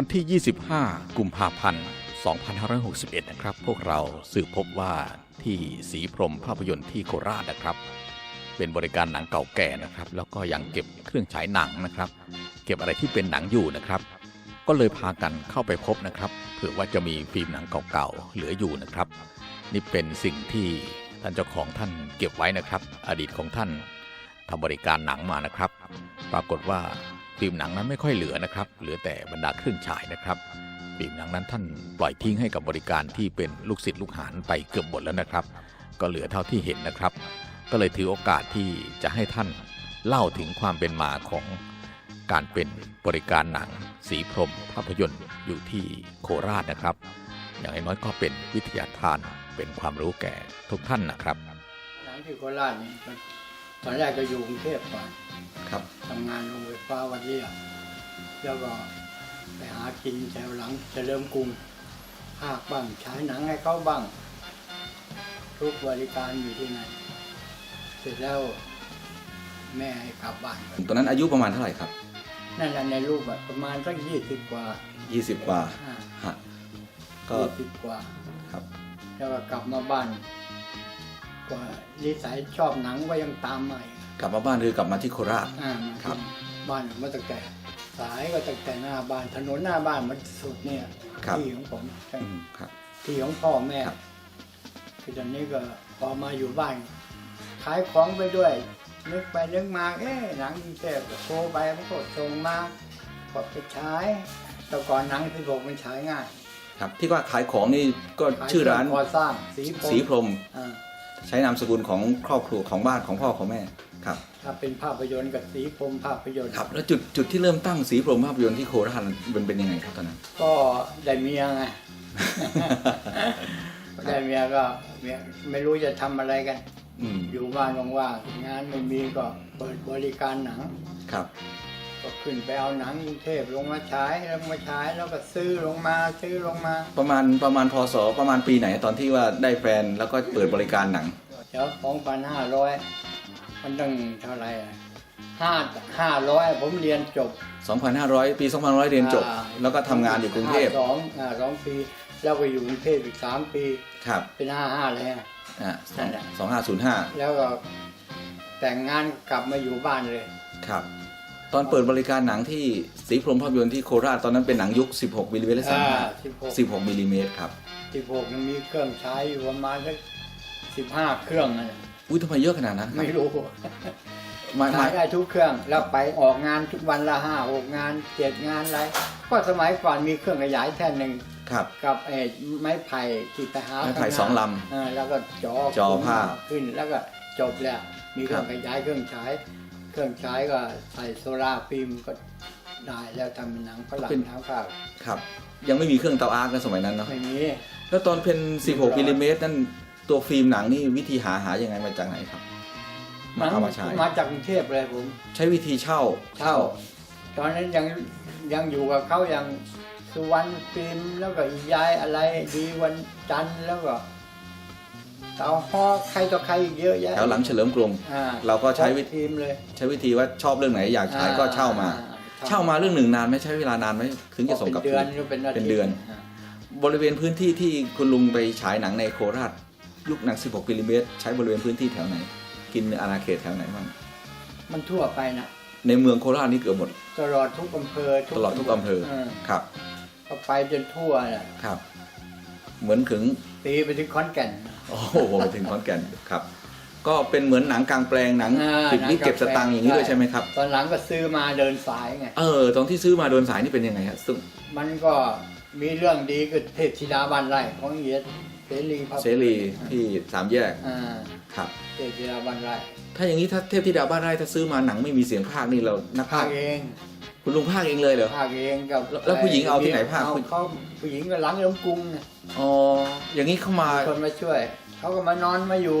วันที่ 25 กุมภาพันธ์ 2561 นะครับ พวกเราสืบพบว่าที่สีพรมภาพยนตร์ที่โคราชนะครับ เป็นบริการหนังเก่าแก่นะครับ แล้วก็ยังเก็บเครื่องฉายหนังนะครับ เก็บอะไรที่เป็นหนังอยู่นะครับ ก็เลยพากันเข้าไปพบนะครับเผื่อว่าจะมีฟิล์มหนังเก่าๆเหลืออยู่นะครับ นี่เป็นสิ่งที่ท่านเจ้าของท่านเก็บไว้นะครับ อดีตของท่านทำบริการหนังมานะครับ ปรากฏว่า ฟิล์มหนังนั้นไม่ค่อยเหลือนะครับ เหลือแต่บรรดาเครื่องฉายนะครับฟิล์มหนังนั้นท่านปล่อยทิ้งให้กับบริการที่เป็นลูกศิษย์ลูกหาไปเกือบหมดแล้วนะครับ ก็เหลือเท่าที่เห็นนะครับ ก็เลยถือโอกาสที่จะให้ท่านเล่าถึงความเป็นมาของการเป็นบริการหนัง สีพรมภาพยนตร์อยู่ที่โคราชนะครับ อย่างน้อยก็เป็นวิทยาทานเป็นความรู้แก่ทุกท่านนะครับหลังที่โคราชนี่ ตอนแรกก็อยู่กรุงเทพก่อนครับ ทำงานโรงไฟฟ้าวันเรียบแล้วก็ไปหากินแถวหลังเฉลิมกรุงภาคบ้างฉายหนังให้เขาบ้าง ทุกบริการอยู่ที่นั่นเสร็จแล้วแม่ให้กลับบ้านตอนนั้นอายุประมาณเท่าไหร่ครับนั่นแหละในรูปอะประมาณสักยี่สิบกว่า20 กว่าอ่าฮะก็ยี่สิบกว่า ครับ แล้วก็กลับมาบ้าน ก็นิสัยชอบหนังก็ยังตามมาอีกกลับมาบ้านคือกลับมาที่โคราช อ่ามาครับที่บ้านมาตั้งแต่ สายก็ตั้งแต่หน้าบ้านถนนหน้าบ้านมันสุดเนี่ยครับที่ของผมใช่อืมครับ ที่ของพ่อแม่ครับ คือตอนนี้ก็พอมาอยู่บ้านขายของไปด้วย นึกไปนึกมาเอ๊ะหนังกรุงเทพก็โทรไปมันก็ส่งมาก็ไปฉายแต่ก่อนหนังที่บอกมันฉายง่ายครับ ที่ว่าขายของนี่ก็ขายชื่อร้านเคงก่อสร้างสีพรมสีพรหมอ่า ใช้นามสกุลของครอบครัวของบ้านของพ่อของแม่ครับ ถ้าเป็นภาพยนตร์กับสีพรมภาพยนตร์ครับ แล้วจุดจุดที่เริ่มตั้งสีพรหมภาพยนตร์ที่โคราชมันเป็นยังไงครับตอนนั้น ก็ได้เมียไง ได้เมียก็เมียไม่รู้จะทำอะไรกัน อืมอยู่บ้านว่างๆงานไม่มีก็เปิดบริการหนังครับ ก็ขึ้นไปเอาหนังกรุงเทพลงมาฉายแล้วมาฉายแล้วก็ซื้อลงมาซื้อลงมาประมาณประมาณพศประมาณปีไหนตอนที่ว่าได้แฟนแล้วก็เปิดบริการหนังเดี๋ยวสองพันห้าร้อยมันตั้งเท่าไหร่อะห้าห้าร้อยผมเรียนจบ 2,500 ปี 2,500 เรียนจบ อ่า แล้วก็ทำงานอยู่กรุงเทพสองอ่าสองปีแล้วก็อยู่กรุงเทพอีกสามปี ครับเป็นห้าห้าเลยอะอ่านั่นแหละ สองห้าศูนย์ห้าแล้วก็แต่งงานกลับมาอยู่บ้านเลย ครับ ตอนเปิดบริการหนังที่สีพรหมภาพยนตร์ที่โคราชตอนนั้นเป็นหนังยุค 16มิลลิเมตรและอ่า35สิบหก16มิลลิเมตรครับสิบหกยังมีเครื่องใช้อยู่ประมาณสักสิบห้าเครื่องนะอุ้ยทำไมเยอะขนาดนั้นครับไม่รู้หมายหมาขายยได้ทุกเครื่องแล้วไปออกงานทุกวันละห้าหกงานเจ็ดงานอะไรก็สมัยก่อนมีเครื่องขยายแท่นหนึ่งครับ กับไอ้ไม้ไผ่ที่ไปหาไม้ไผ่ข้าหน้าสองลำเออแล้วก็จอจอผ้า ขึ้นแล้วก็จบแล้ว มีเครื่องครับขยายเครื่องฉาย เครื่องฉายก็ใส่โซลาร์ฟิล์มก็ได้แล้วทำเป็นหนังฝรั่งหนังฝรั่งครับ ยังไม่มีเครื่องเตาอาร์กในสมัยนั้นเนาะไม่มีแล้วตอนเป็น 16มิลลิเมตรนั่นตัวฟิล์มหนังนี่วิธีหาหายังไงมาจากไหนครับ มาเอามาใช้มาจากกรุงเทพเลยผม ใช้วิธีเช่าเช่า ตอนนั้นยังยังอยู่กับเขายังสุวรรณฟิล์มแล้วก็อีกยายอะไรดีวันจันทร์แล้วก็ เตาฮอใครต่อใครอีกเยอะแยะแถวหลังเฉลิมกรุง อ่าเราก็ใช้วิธี ทีมเลย ใช้วิธีว่าชอบเรื่องไหนอยากฉายก็เช่ามา อ่เช่ามาเรื่องหนึ่งนานไหมใช้เวลานานไหมถึงจะส่งกลับเป็นเดือนคืนหรือเป็นอาทิตย์เป็นเดือนาบริเวณพื้นที่ที่คุณลุงไปฉายหนังในโคราช ยุคหนัง 16มิลลิเมตรใช้บริเวณพื้นที่แถวไหน กินอาณาเขตแถวไหนบ้างมันทั่วไปนะในเมืองโคราชนี่เกือบหมด ตลอดทุกอำเภอตลอดทุกอำเภอครับ ก็ไปจนทั่วน่ะครับ เหมือนถึงตีไปถึงขอนแก่น โอ้โหถึงขอนแก่นครับ ก็เป็นเหมือนหนังกลางแปลงหนังอ่าปิดวิหนังกลางเก็บสตังค์อย่างนี้ด้วยใช่ใช่ไหมครับ ตอนหลังก็ซื้อมาเดินสายไง เออตอนที่ซื้อมาโดนสายนี่เป็นยังไงฮะซึ่งมันก็มีเรื่องดีคือเทพธิดาบ้านไร่ของเอียดเสรีภาพเสรีที่สามแยกอ่าครับ เทพธิดาบ้านไร่ถ้าอย่างนี้ถ้าเทพธิดาบ้านไร่ถ้าซื้อมาหนังไม่มีเสียงภาคนี่เรานักภาภาคคเอง คุณลุงภาคเองเลยเหรอ ภาคเองกับแล้วแล้วผู้หญิงเอาที่ไหนภาค เอเขาผู้หญิงก็หลังลำกรุงไงอ๋ออย่างนี้เข้ามามีคนมาช่วย เขาก็มานอนมาอยู่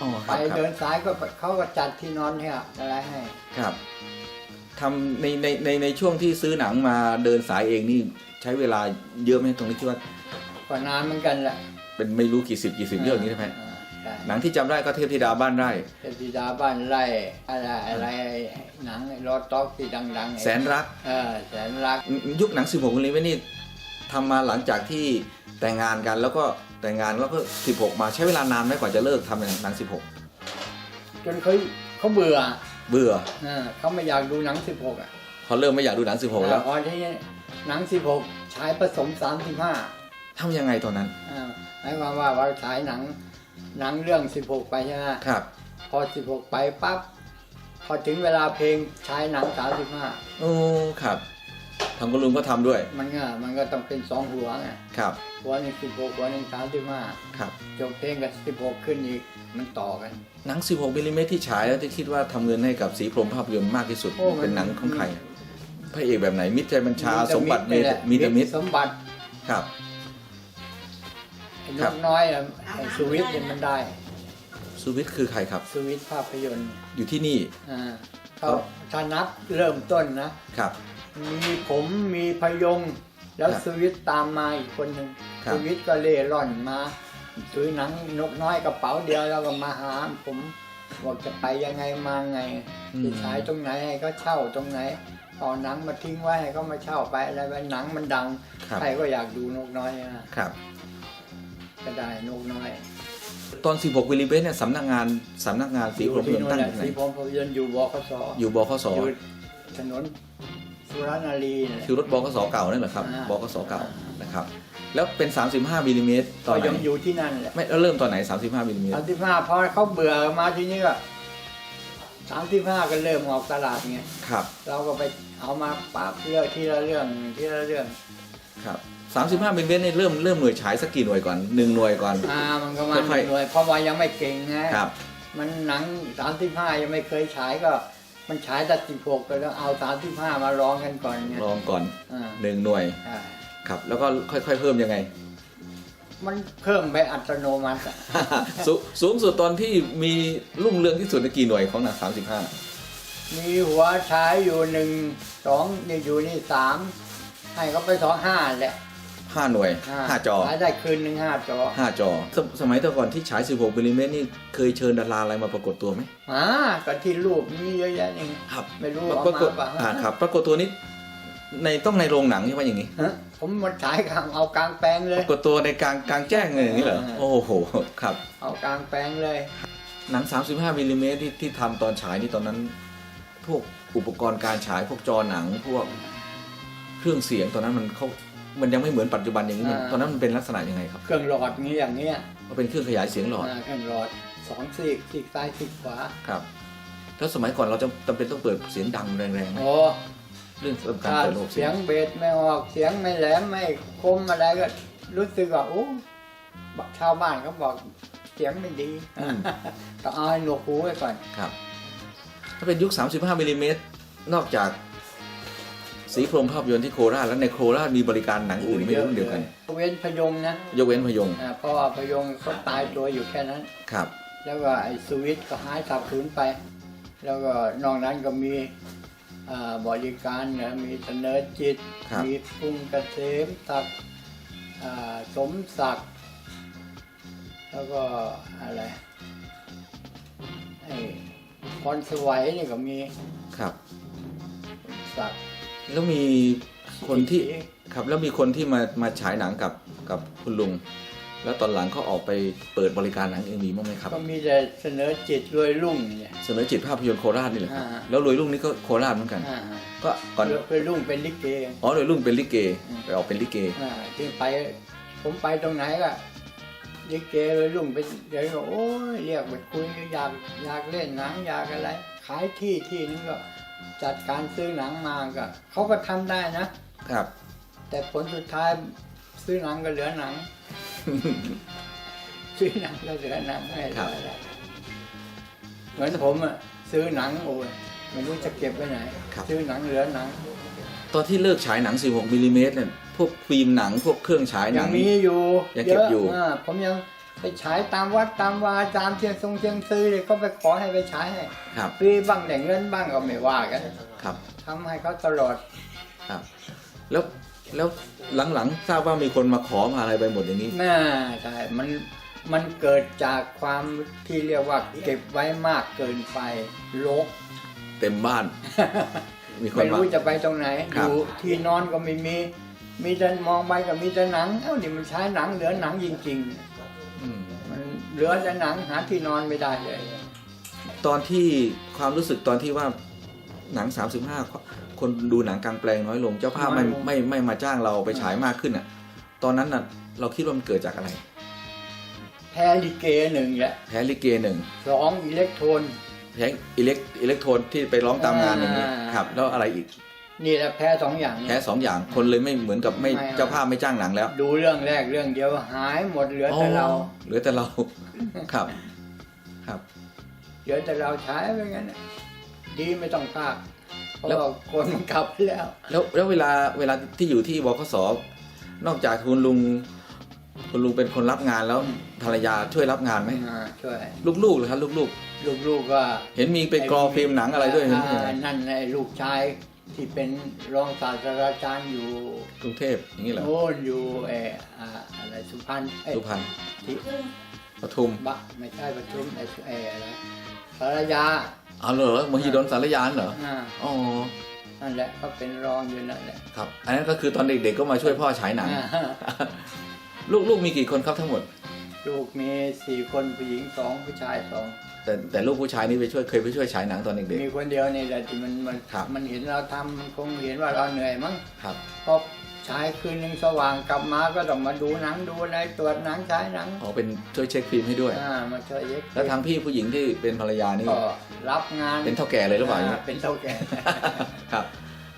อ๋อคไปรับครับเดินสายก็เขาก็จัดที่นอนให้อะไรให้ ครับทำในในในในช่วงที่ซื้อหนังมาเดินสายเองนี่ใช้เวลาเยอะไหมตรงนี้ที่ว่าก็นานเหมือนกันแหละเป็นไม่รู้กี่สิบกี่สิบเรื่องนี้ใช่ไหม อ่าใช่ หนังที่จำได้ก็เทพธิดาบ้านไร่ เทพธิดาบ้านไร่ อะไรอะไรหนังรอต็อกที่ดังๆไอ้แสนรัก เออแสนรัก ยุคหนัง16มิลลิเมตรนี่ทำมาหลังจากที่แต่งงานกันแล้วก็แต่งงานแล้วก็16มาใช้เวลานานไหมกว่าจะเลิกทำหนังจนเขาเขาเบื่อ16เบื่อเออเขาไม่อยากดูหนัง16อะพอเริ่มไม่อยากดูหนัง16แล้วพอที่หนัง16ฉายผสม35ทำยังไงตอนนั้นอ่าหมายความว่าเราฉายหนัง หนังเรื่อง 16 ไปใช่ไหมครับ พอ 16 ไปปั๊บพอถึงเวลาเพลงฉายหนัง 35โอ้ครับทางคุณลุงก็ทำด้วย มันก็มันก็ต้องเป็นสองหัวไงครับหัวหนึ่ง16หัวหนึ่ง35ครับจบเพลงกับ16ขึ้นอีกมันต่อกันหนัง16มิลลิเมตรที่ฉายแล้วที่คิดว่าทำเงินให้กับสีพรหมภาพยนตร์มากที่สุดโอ้มันเป็นหนังของใครพระเอกแบบไหนมิตรใจบัญชาแต่สมบัตินี่แหละมีแต่มิตรสมบัติครับไอ้ ครันบกน้อยอะไอ้สวิตเนี่ยมันได้สุวิทย์คือใครครับสวิตภาพยนตร์อยู่ที่นี่ อ่าครัเขาบ ถ้านับเริ่มต้นนะ ครับ มีผมมีพยง แล้วครับสวิตตามมาอีกคนหนึ่งครับสวิตก็เล่ร่อนมาถือหนังนกน้อยกระเป๋าเดียวแล้วก็มาหาผมบอกจะไปยังไงมาไงจะฉายตรงไหนให้เขาเช่าตรงไหนเอาหนังมาทิ้งไว้ให้เขามาเช่าไปอะไรไปหนังมันดังครับ ใครก็อยากดูนกน้อยนะครับ ก็ได้นกน้อยตอน 16มิลลิเมตรเนี่ยสำนักงานสำนักงานสีพรหมภาพที่ยนตนู่ร์นตั้งแหอละยู่ไหนสีพรหมภาพยนตร์อยู่บคสอยู่บคสอยู่ถนนสุรนารีนั่นแหละคือรถบกสเก่านั่นเหรอครับอ่าบกสเก่านะครับแล้วเป็น 35มิลลิเมตรตอนไหนยังอยู่ที่นั่นแหละไม่แล้วเริ่มตอนไหน 35มิลลิเมตรสามสิบห้าพอเขาเบื่อมาทีนี้ก็สามสิบห้าก็เริ่มออกตลาดไงครับ เราก็ไปเอามาปรับเลือกทีละเรื่องทีละเรื่องครับ 35มิลลิเมตรนี่เริ่มเริ่มหน่วยฉายสักกี่หน่วยก่อนหนึ่งหน่วยก่อน อ่ามันก็มาค่อยๆ หน่วยเพราะว่ายังไม่เก่งนะครับ มันหนังสามสิบห้ายังไม่เคยฉายก็ มันฉายแต่สิบหกก็ต้องเอาสามสิบห้ามาลองกันก่อนไงลองก่อนอ่าหนึ่งหน่วยอ่าครับ แล้วก็ค่อยๆเพิ่มยังไง มันเพิ่มไปอัตโนมัติอะสูสูงสุดตอนที่มีรุ่งเรืองที่สุดในกี่หน่วยของหนัง35 มีหัวฉายอยู่หนึ่งสองนี่อยู่นี่สามให้เขาไปสองห้าแหละ 5หน่วย5จอฉายได้คืนหนึ่งห้าจอ5จอสมสมัยแต่ก่อนที่ฉาย 16มิลลิเมตรนี่เคยเชิญดาราอะไรมาปรากฏตัวไหมอ่าก็ที่รูปมีเยอะแยะเองครับไม่รู้ปเอารากฏมาเปล่าอ่าครับ ปรากฏตัวนี้ในต้องในโรงหนังใช่ไหมอย่างนี้ฮะผมมาฉายกลางเอากลางแปลงเลปยรากฏตัวในกลางกลางแจ้งเลยอย่างนี้เหรออ่าโอ้โหครับ เอากลางแปลงเลย หนัง 35มิลลิเมตรที่ที่ทำตอนฉายนี่ตอนนั้น พวกอุปกรณ์การฉายพวกจอหนังพวกเครื่องเสียงตอนนั้นมันเขา มันยังไม่เหมือนปัจจุบันอย่างนี้มันอ่า ตอนนั้นมันเป็นลักษณะยังไงครับเครื่องหลอดนี้อย่างเนี้ยมันเป็นเครื่องขยายเสียงหลอดอ่าเครื่องหลอดสองซีกซีกซ้ายซีกขวาครับแล้วสมัยก่อนเราจะจำเป็นต้องเปิดเสียงดังแรงๆไหมโอ้เรื่องการถ้าเปิดระบบเสีเสียยงงเบสไม่ออกเสียงไม่แหลมไม่คมอะไรก็รู้สึกว่าโอ้ชาวบ้านเขาบอกเสียงไม่ดีอืมต้องเอาให้หนวกหูไว้ก่อน ครับ ถ้าเป็นยุค 35มิลลิเมตรนอกจาก สีพรหมภาพยนตร์ที่โคราชแล้วในโคราชมีบริการหนังอื่นไม่รุ่นเดียวกันเว้นพยงนะยกเว้นพยงอ่าเพราะว่าพยงเขาตายตัวอยู่แค่นั้น ครับ แล้วก็ไอ้สวิตก็หายสับสูญไป แล้วก็นอกนั้นก็มีอ่าบริการนะมีเสนอจิต ครับ มีปรุงเกษมศักดิ์อ่าสมศักดิ์แล้วก็อะไรไอ้พรสวัยนี่ก็มี ครับ ศักดิ์ แล้วมีคนที่ครับแล้วมีคนที่มามาฉายหนังกับกับคุณลุง แล้วตอนหลังเขาออกไปเปิดบริการหนังเองมีบ้างไหมครับ ก็มีแต่เสนอจิตรวยรุ่งเนี่ย เสนอจิตภาพยนตร์โคราชนี่แหละครับ อ่า แล้วรวยรุ่งนี่ก็โคราชเหมือนกัน อ่าก็ก่อนรวยรุ่งเป็นลิเก อ๋อรวยรุ่งเป็นลิเกอืม ไปออกเป็นลิเก อ่าที่ไปผมไปตรงไหนก็ลิเกเลยลุงไปเดี๋ยวก็โอ้ยเรียกไปคุยอยากอยากเล่นหนังอยากอะไร ขายที่ที่นึงก็ จัดการซื้อหนังมาก็เขาก็ทำได้นะ ครับ แต่ผลสุดท้ายซื้อหนังก็เหลือหนัง ซื้อหนังก็เหลือหนังไม่เหลืออะไรเหมือนผมอะซื้อหนังโอ้ยไม่รู้จะเก็บไว้ไหนครับซื้อหนังเหลือหนัง ตอนที่เลิกฉายหนัง 16มิลลิเมตรเนี่ยพวกฟิล์มหนังพวกเครื่องฉายหยันังงมีอยู่ยังเก็บอยู่ะาผมยัง ไปฉายตามวัดตามวาตามเชียงทรงเชียงซื้อเลยก็ไปขอให้ไปฉายให้ครับ ฟรีบ้างแต่เงินบ้างก็ไม่ว่ากันครับ ทำให้เขาตลอดครับ แล้วแล้วหลังๆทราบว่ามีคนมาขอมาอะไรไปหมดอย่างนี้ น่าใช่มันมันเกิดจากความที่เรียกว่าเก็บไว้มากเกินไปลก เต็มบ้าน มีคนไม่มา รู้จะไปตรงไหนครัอบยู่ที่นอนก็ไม่มี มีแต่มองไปก็มีแต่หนัง เอ้านี่มันใช้หนังเหลือหนังจริงอืมๆมัน เหลือแต่หนังหาที่นอนไม่ได้เลย ตอนที่ความรู้สึกตอนที่ว่าหนัง 35 คนดูหนังกลางแปลงน้อยลง เจ้าภาพไม่น้อยลง ไม่ไม่มาจ้างเราไปฉายมากขึ้นอะ ตอนนั้นน่ะเราคิดว่ามันเกิดจากอะไร แพ้ลิเกหนึ่งแหละแพ้ลิเกหนึ่งสองอิเล็กโทรน แพ้อิเล็กอิเล็กโทนที่ไปร้องตามงานอย่างนี้อ่า ครับ แล้วอะไรอีก นี่แหละแพ้สองอย่างแพ้เนี่ยสองอย่างคนเลยไม่เหมือนกับไม่ไม่เอา เจ้าภาพไม่จ้างหนังแล้วดูเรื่องแรกเรื่องเดียวหายหมดเหลือแต่เราอ๋อเหลือแต่เรา ครับ ครับ เหลือแต่เราใช้ไปงั้นน่ะดีไม่ต้องภาคเพราะแล้ว ว่าคนมันกลับไปแล้ว แล้วแล้วเวลาเวลาที่อยู่ที่บขสนอกจากคุณลุงคุณลุงเป็นคนรับงานแล้วภรรยาช่วยรับงานไหมอ่าช่วยลูกๆเลยครับลูกลูกๆก็ๆเห็นมีไปกรอฟิล์มหนังอะไรด้วยเห็นไหม อ่านั่นไอ้ลูกชาย ที่เป็นรองศาสตราจารย์อยู่กรุงเทพอย่างนี้เหรอโน่นอยู่เอออ่าอะไรสุพรรณเอ้ยสุพรรณที่ปทุมบะไม่ใช่ปทุมไอ้ไอ้อะไรสารยาอ๋อเหรอมหิดลสารยานเหรออ่าอ๋อนั่นแหละก็เป็นรองอยู่นั่นแหละครับ อันนั้นก็คือตอนเด็กๆก็มาช่วยพ่อฉายหนังอ่าลูกๆมีกี่คนครับทั้งหมด ลูกมีสี่คนผู้หญิงสองผู้ชายสองแต่แต่ลูกผู้ชายนี่ไปช่วยเคยไปช่วยฉายหนังตอนเด็ก มีคนเดียวนี่แหละที่มันมันครับ มันเห็นเราทำมันคงเห็นว่าเราเหนื่อยมั้งๆครับพอฉายคืนหนึ่งสว่างกลับมาก็ต้องมาดูหนังดูอะไรตรวจหนังฉายหนังอ๋อเป็นช่วยเช็คฟิล์มให้ด้วย อ่ามาช่วยเย็กแล้วทางพี่ผู้หญิงที่เป็นภรรยานี่ก็รับงานเป็นเท่าแก่เลยหรือเปล่าาเป็นเท่าแก่ ครับ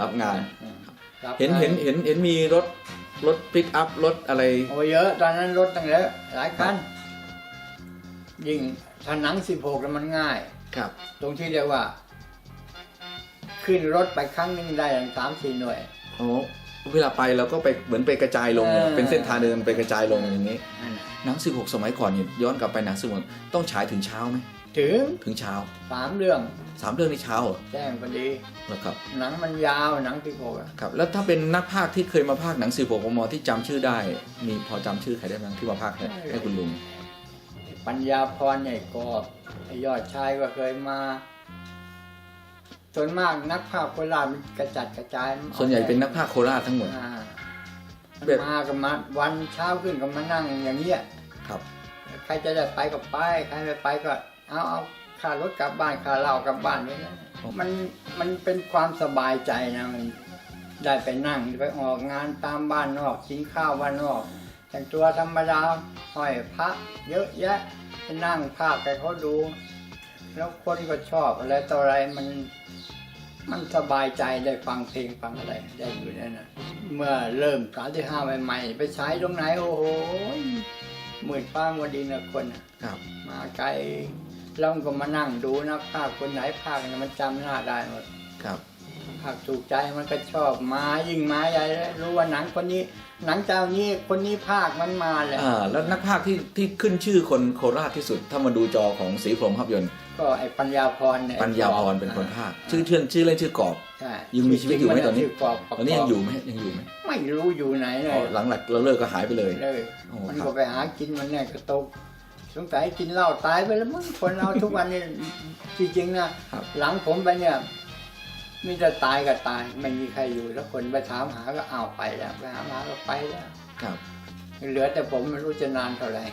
รับงาน รับเห็นงาเห็นเห็นเห็นมีรถ รถปิกอัพรถอะไร โอ้เยอะ ตอนนั้นรถตั้งเยอะหลายคันยิ่งถ้าหนังสิบหกมันง่าย ครับ ตรงที่เรียกว่า ขึ้นรถไปครั้งหนึ่งได้อย่างสามสี่หน่วย โอ้ เวลาไปเราก็ไปเหมือนไปกระจายลงเนี่ยเออ เป็นเส้นทางเดินไปกระจายลงอย่างนี้ นั่นน่ะหนัง16สมัยก่อนเนี่ยย้อนกลับไปหนัง16ต้องฉายถึงเช้าไหมถึงถึงเช้าสามเรื่องสามเรื่องในเช้าเหรอแจ้งพอดี เหรอครับหนังมันยาวหนังสิบหกอะครับ แล้วถ้าเป็นนักพากย์ที่เคยมาพากย์หนัง16มมที่จำชื่อได้ มีพอจำชื่อใครได้บ้างที่มาพากย์ให้ให้คุณลุง ปัญญาพรใหญ่กอบไอ้ยอดชายก็เคยมา ส่วนมากนักภาพโคราชมันกระจัดกระจายมัส่วนใหญ่เป็นนักพากย์โคราชทั้งหมด อ่ามันแบบ มากันมาวันเช้าขึ้นก็มานั่งอย่างเงี้ย ครับใครจะได้ไปก็ไป ใครไม่ไปก็ เอาเอาค่ารถกลับบ้านค่าเหล้ากลับบ้านไว้นะมันมันเป็นความสบายใจนะมันได้ไปนั่งไปออกงานตามบ้านนอกกินข้าวบ้านนอกแต่งตัวธรรมดาห้อยพระ เยอะแยะไปนั่งภาพไปเขาดู แล้วคนก็ชอบอะไรต่ออะไรมัน มันสบายใจได้ฟังเพลงฟังอะไรได้อยู่นั่นนะเมื่อเริ่มสามที่ห้าใหม่ๆ ไปใช้ตรงไหนโอ้โหหมื่นป้ามัวดินนะคนน่ะครับ มาไกลเราก็มานั่งดูนะภาคคนไหนภาคเนี่ยมันจำหน้าได้หมดครับ ภาคถูกใจมันก็ชอบมายิ่งมาใหญ่เลยรู้ว่าหนังคนนี้ หนังเจ้านี้คนนี้ภาคมันมาแหละอ่าแล้วนักพากย์ที่ที่ขึ้นชื่อคนโคราชที่สุด ถ้ามาดูจอของสีพรหมภาพยนตร์ ก็ไอ้ปัญญาพรเนี่ยปัญญาพรเป็นคนพากย์ชื่อเชื่อนชื่อเล่นชื่อกอบใช่ยังมีชีวิตอยู่ไหมตอนนี้ชื่กอบประกบตอนนี้ยังอยู่ไหมยังอยู่ไหมไม่รู้อยู่ไหนเลอ๋อยหลังหลักเราเลิกก็หายไปเลยเลยโอ้มันครัก็บไปหากินมันเนี่ยกระตกสงสัยกินเหล้าตายไปแล้วมั้งคนเราทุกวันนี้จริงๆนะครับ หลังผมไปเนี่ย มีแต่ตายกับตาย ไม่มีใครอยู่แล้วคนไปถามหาก็อ้าวไปแล้วไปหาหาก็ไปแล้วครับ เหลือแต่ผมไม่รู้จะนานเท่าไหร่